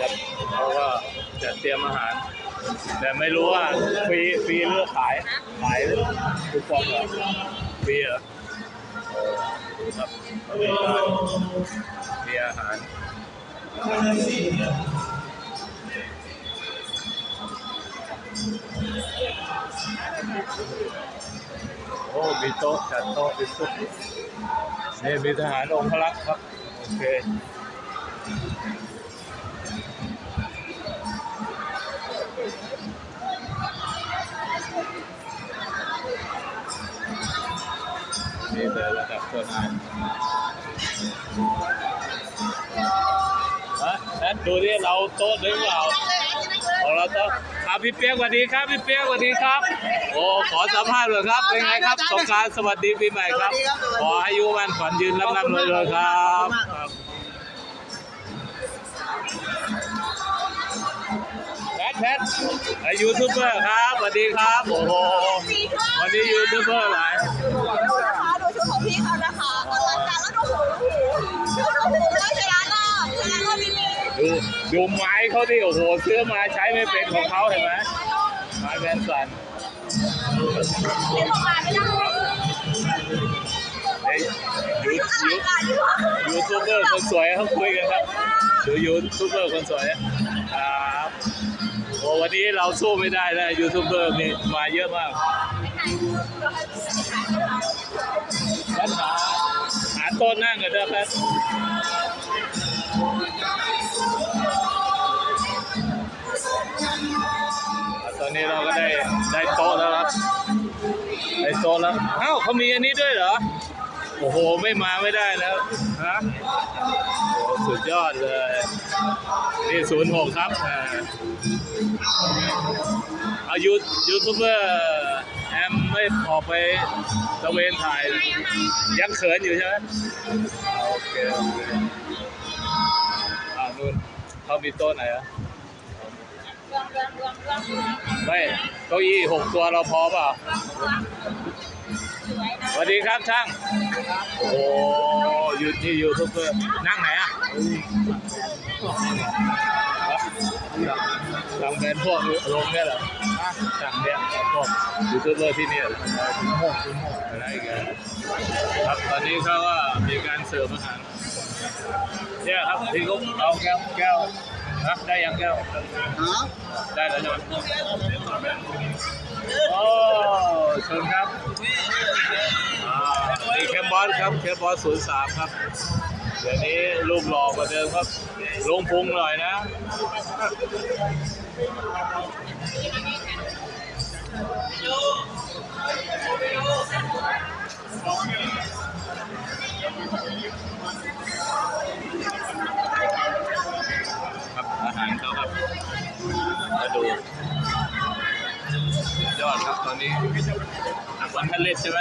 ครับเขาก็จะเตรียมอาหาร แต่ไม่รู้ว่าฟรีฟรีหรือกขายขายหรือคูปองเหรอฟรีเหรอโอ้ดูครับมีการมีอาหารโอ้มีโต๊ะจัดโต๊ะมีซุปนี่มีทหารองครักษ์ครับ โอเค นี่เลยระดับตัวนายฮะนั่นดูดิเราโต๊ะหรือเปล่าของเราต้องครับพี่เปียกสวัสดีครับพี่เปียกสวัสดีครับ โอ้ขอสัมภาษณ์เลยครับเป็นไงครับสงกรารสวัสดีปีใหม่ครับ ขออายุวันขวัญยืนร่ำร่ำรวยรวยครับครับแพทแพทไอยูทูบเบอร์ครับสวัสดีครับโอ้โหวันนี้ยูทูบเบอร์หลายนะคะดูชุด ของพี่เขานะคะอลังการแล้วดูหูดูหูดูหูแล้วชนะเนาะชนะก็มีมีดูดูไม้เขาดิโอ้โหซื้อมาใช้ไม่เป็นของเขาเห็นไหมไม้แบนสันที่ออกมาไม่ได้เฮ้ยยูอลัยูงการที่ว่ายูทูบเบอร์คนสวยเขาคุยกันครับดูยูทูบเบอร์คนสวยครับโอ้ วันนี้เราสู้ไม่ได้แล้วยูทูบเบอร์มีมาเยอะมากแพทหาหาโต๊ะนั่งกันเถอะแพทตอนนี้เราก็ได้ได้โต๊ะแล้วครับได้โต๊ะแล้วเอ้าเขามีอันนี้ด้วยเหรอโอ้โห ไม่มาไม่ได้แล้วฮะสุดยอดเลย นี่ศูนย์หกครับ อายูยูทูบเบอร์แอมไม่ออกไปตะเวนถ่าย ยังเขินอยู่ใช่ไหมโอเคโอเคอ่านู่นเขามีโต๊ะไหนอะไม่เก้าอี้หกตัวเราพอเปล่าสวัสดีครับช่าง โอ้ยูนี่ยูทูบเบอร์นั่งไหนอะ นพวกลงเนี่ยเหรอสั่งเนี่ยพวกยูทูบเบอร์ที่เนี่ยหรอหกหกอะไรกันครับตอนนี้เขาก็มีการเสิร์ฟอาหารเนี่ยครับที่เขาเอาแก้วแก้วนะได้ยังแก้วได้แล้วใช่ไหมโอ้เชิญครับนี่แคมบอสครับแคมบอสศูนย์สามครับเดี๋ยวนี้รูปหล่อกว่าเดิมครับ ลงพุงหน่อยนะ ครับอาหารเขาครับมาดูสุดยอดครับตอนนี้วันทะเลใช่ไหม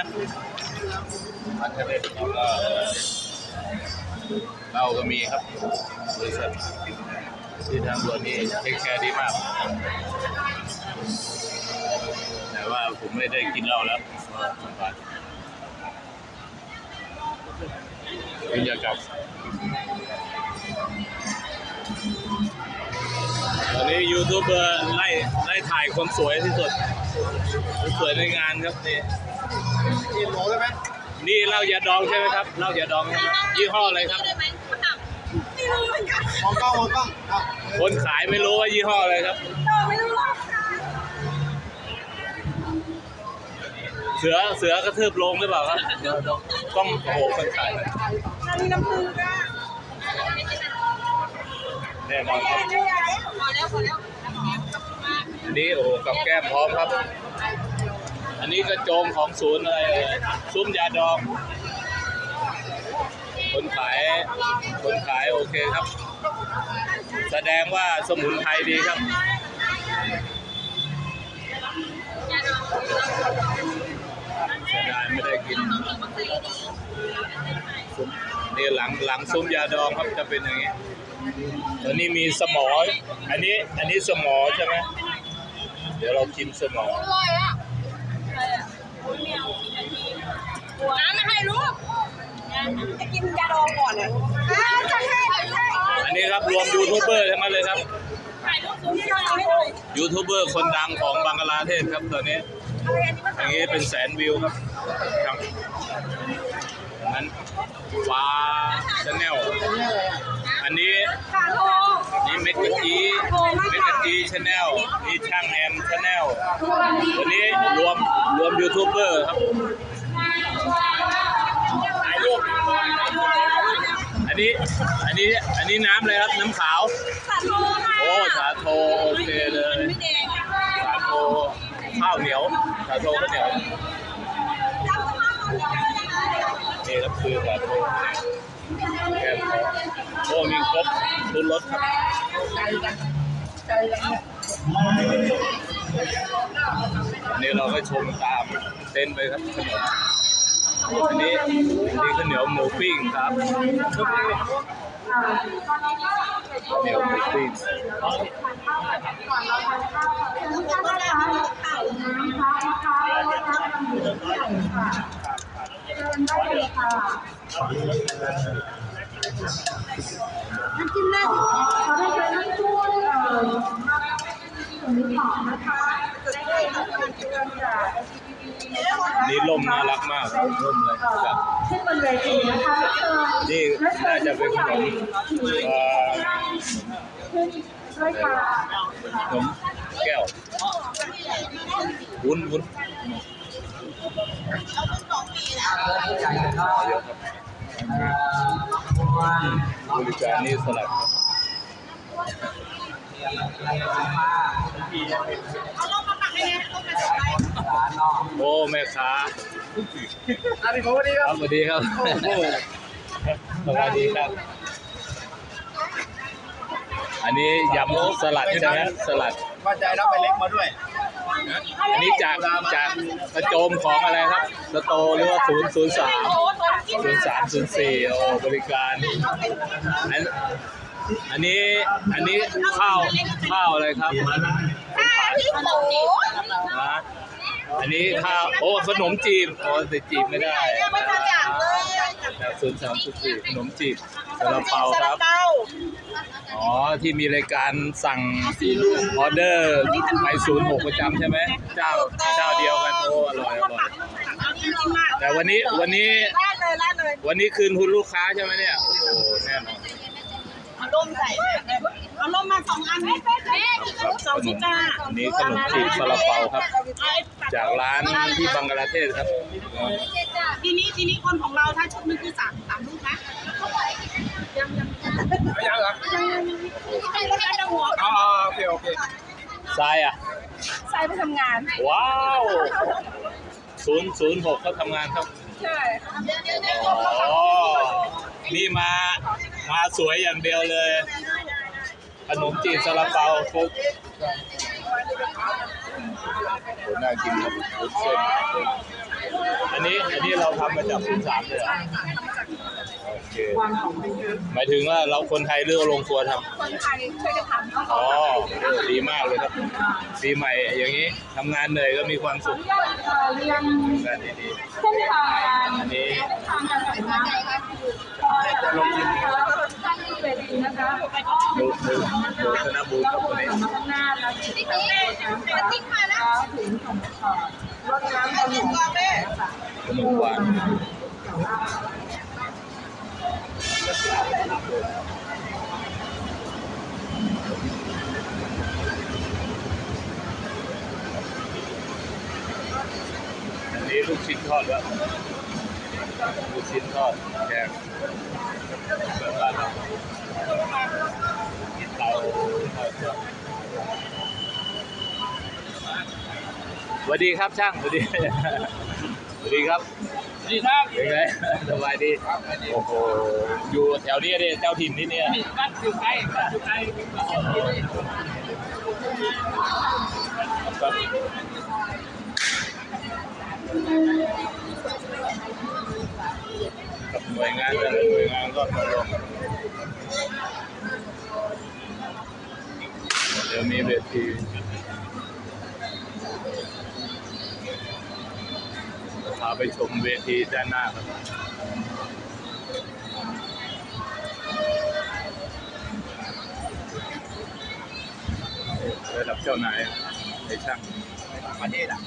วันทะเลแล้วก็เราก็มีครับบริษัท ที่ทางด่วนนี่เทคแคร์ดีมาก แต่ว่าผมไม่ได้กินเหล้าแล้วสบายกินยากลับตอนนี้ยูทูบเบอร์ไล่ไล่ถ่ายคนสวยที่สุดคนสวยในงานครับนี่กินหมูได้ไหมนี่เหล้ายาดองใช่ไหมครับเหล้ายาดองใช่ไหมยี่ห้ออะไรครับ รู้เหมือนกันมองกล้องมองกล้องอะคนขายไม่รู้ว่ายี่ห้ออะไรครับไม่รู้หรอกเสือเสือกระทืบลงหรือเปล่าครับต้องโอ้โหคนขายอันนี้น้ำมือจ้าแน่นอนครับพอแล้วพอแล้วอันนี้โอ้โหกับแก้มพร้อมครับ อันนี้กระโจมของศูนย์อะไรเอ่ยซุ้มยาดอง คนขายคนขายโอเคครับ แสดงว่าสมุนไพรดีครับเสียดายไม่ได้กินนี่หลังหลังซุ้มยาดองครับจะเป็นอย่างนี้ตัวนี้มีสมอ อันนี้อันนี้สมอใช่ไหมเดี๋ยวเรากินสมอน้ำมาให้ลูก จะกินยาดองก่อนอะจะให้จะให้อันนี้ครับรวมยูทูบเบอร์ทั้งนั้นเลยครับยูทูบเบอร์คนดังของบังกลาเทศครับตอนนี้อย่างนี้เป็นแสนวิวครับครับนั้นว้าชาแนลอันนี้ค่ะโทนี่เมกะจีเมกะจีชาแนลนี่ช่างแอมชาแนลวันนี้รวมรวมยูทูบเบอร์ครับถ่ายรูปอั นนี้ อันนี้ อันนี้น้ำอะไรครับ น้ำขาว สาโทรค่ะโอ้สาโทโอเคเลย ไม่แดงสาโทข้าวเหนียว สาโทข้าวเหนียว จำสภาพตอนนี้ได้ไหมนี่ครับคือสาโทแก้มคอโอ้มีครบทุนรถครับ อันนี้เราก็ชมตามเต้นไปครับขนม อันนี้นี่ข้าวเหนียวหมูปิ้งครับข้าวเหนียวหมูปิ้งน้ำจิ้มแรกเขาได้เป็นน้ำจิ้มเอ่อถุงหอมนะคะได้ค่ะเป็นเกลือจ้ะ นี่ล่ มน่ารักมากครับล่มเลยครับขึ้นบนเวทีนะคะเชิญนี่น่าจะเป็นขนมเอ่อขึ้นด้วยค่ะขนมแก้ววุ้นวุ้นเยอะครับบริการนี่สลัดครับเอาลงมาปักให้เนี่ยลงมาจับไปโอ้แม่ค้า อันนี้ผมวันนี้คครัรับบสวัสดีครับสวัสดีครับ อันนี้ยำสลัดใช่ไหมสลัด ว่าใจรับไปเล็กมาด้วย อันนี้จากจากกระโจมของอะไรครับสโตหรือว่าศูนย์ศูนย์สามโอ้ตัวกินศูนย์สามศูนย์สี่โอ้บริการอันอันนี้อันนี้ข้าวข้าวอะไรครับค่ะพี่โตนะ อันนี้ข้าวโอ้ขนมจีบโอ้แต่จีบไม่ได้ยังไม่ทันอยากเลยจากศูนย์สามศูนย์สี่ขนมจีบซาลาเปาครับเปาอ๋อที่มีรายการสั่งออเดอร์ไปศูนย์หกประจำใช่ไหมเจ้าเจ้าเดียวกันโอ้อร่อยอร่อยอันนี้จริงมากแต่วันนี้วันนี้แล่เลยแล่เลยวันนี้คืนทุนลูกค้าใช่ไหมเนี่ยโอ้โหแน่นอนเอาล่มใส่เอาล่มมาสองอันแม่แม่แม่ครับสองขนชิ้นมจ้าอันนี้ขนมจีบซาลาเปาครับ จากร้านที่บังกลาเทศครับ ทีนี้ทีนี้คนของเราถ้าชุดนึงคือสามสามลูกนะยังยังยังเหรอให้แล้วกันหัวอ๋อโอเคโอเคทรายอะใส่ไปทำงาน ว้าวศูนย์ศูนย์หกเขาทำงานครับใช่อ๋อนี่มามาสวยอย่างเดียวเลย ขนมจีบซาลาเปาครบ โหน่ากินครับวุ้นเส้นอันนี้อันนี้เราทำมาจากศูนย์สามเลยเหรอโอเคหมายถึงว่าเราคนไทยเลือกลงครัวทำ คนไทยช่วยกันทำอ๋อเออดีมากเลยครับปีใหม่อย่างนี้ทำงานเหนื่อยก็มีความสุขเรียนทำงานดีเส้นทางๆอันนี้ทางการศึกษาพอจะลงทุนท่าน เวทีนะคะดูดูดูธนบูรณ์ครับวันนี้ข้างหน้าแล้วที่นี่ติ๊กมาแล้วถึงของรถน้ำบำรุงแม่ขนมหวานอันนี้ลูกชิ้นทอดแล้วลูกชิ้นทอดแกง สวัสดีครับช่างสวัสดีสวัสดีครับสวัสดีครับเป็นไงสบายดีโอ้โหอยู่แถวนี้เนี่ยเจ้าถิ่นที่เนี่ยบ้านอยู่ไกลบ้านอยู่ไกล ชมเวทีด้านหน้าครับระดับเจ้านายในช่างประเทศอะ